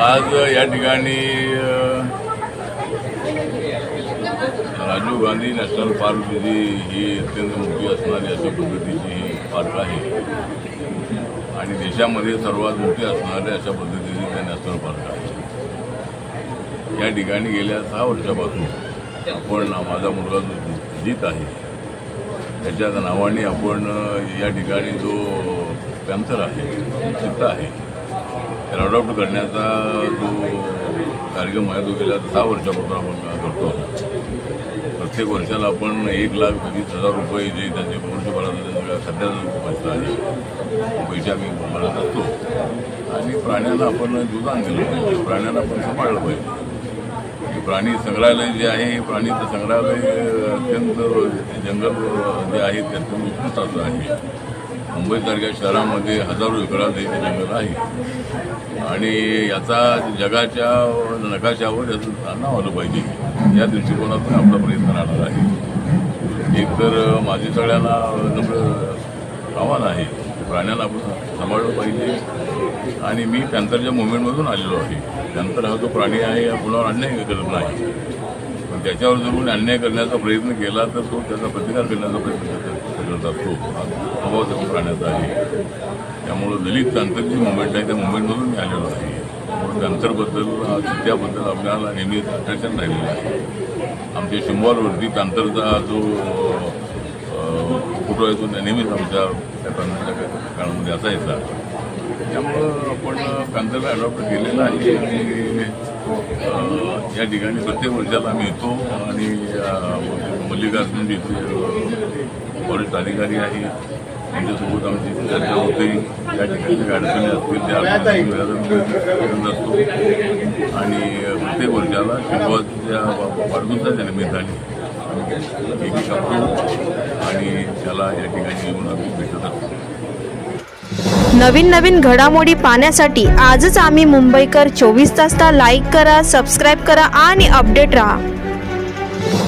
आज या ठिकाणी राजीव गांधी नॅशनल पार्क जी ही अत्यंत मोठी असणारी अशा पद्धतीची ही पार्क आहे. आणि देशामध्ये सर्वात मोठी असणारी अशा पद्धतीची त्या नॅशनल पार्क आहे. या ठिकाणी गेल्या सहा वर्षापासून आपण माझा मुलगा जो जित आहे त्याच्या नावाने आपण या ठिकाणी जो पॅन्थर आहे चित्त आहे त्याला करण्याचा जो कार्यक्रम आहे तो गेल्या सहा वर्षापासून आपण करतो. प्रत्येक वर्षाला आपण एक लाख वीस हजार रुपये जे त्यांचे मनुष्यबळाचा सध्याचा जो पैसा आहे तो पैसे आम्ही भरत असतो. आणि प्राण्यांना आपण जुदान केलं पाहिजे प्राण्यांना आपण सांभाळलं पाहिजे. प्राणी संग्रहालय जे आहे प्राणीचं प्राणी संग्रहालय अत्यंत जंगल जे आहे ते अत्यंत उत्कृष्ट असं आहे. मुंबईसारख्या शहरामध्ये हजारो एकरात हे जंगल आहे. आणि याचा जगाच्या नकाशावर याचं नाव आलं पाहिजे. या दृष्टिकोनातून आपला प्रयत्न राहणार आहे. एकतर माझी सगळ्यांना नम्र आव्हान आहे. प्राण्यांना आपण सांभाळलं पाहिजे. आणि मी पॅन्थरच्या मुवमेंटमधून आलेलो आहे पॅन्थर हा जो प्राणी आहे या कुणावर अन्याय गरज नाही पण त्याच्यावर जर कोणी अन्याय करण्याचा प्रयत्न केला तर तो त्याचा प्रतिकार करण्याचा प्रयत्न करत. असतो हा स्वभाव त्या प्राण्याचा आहे. त्यामुळं दलित पॅन्थरची मुवमेंट आहे. त्या मुवमेंटमधून मी आलेलो आहे. त्यामुळे पॅन्थरबद्दल त्याबद्दल आपल्याला नेहमीच अट्रॅक्शन राहिलेलं आहे. आमच्या शिंगवारवरती पॅन्थरचा जो फोटो आहे तो नेहमीच आमच्या त्या काळामध्ये असायचा त्यामुळं आपण कांतरला अडॉप्ट केलेला आहे आणि या ठिकाणी प्रत्येक वर्षाला आम्ही येतो आणि मल्लिकार्जुन जे इथे वरिष्ठ अधिकारी आहे त्यांच्यासोबत आमची चर्चा होते. या ठिकाणी अडचणी असतील त्या अडचणी असतो. आणि प्रत्येक वर्षाला शिंगवाच्या वाढदिवसाच्या निमित्ताने आम्ही केक कापतो आणि त्याला या ठिकाणी येऊन आम्ही भेटत असतो. नवीन नवीन घडामोडी पाहण्यासाठी आजच आम्ही मुंबईकर चोवीस तासला लाईक करा सबस्क्राईब करा आणि अपडेट राहा.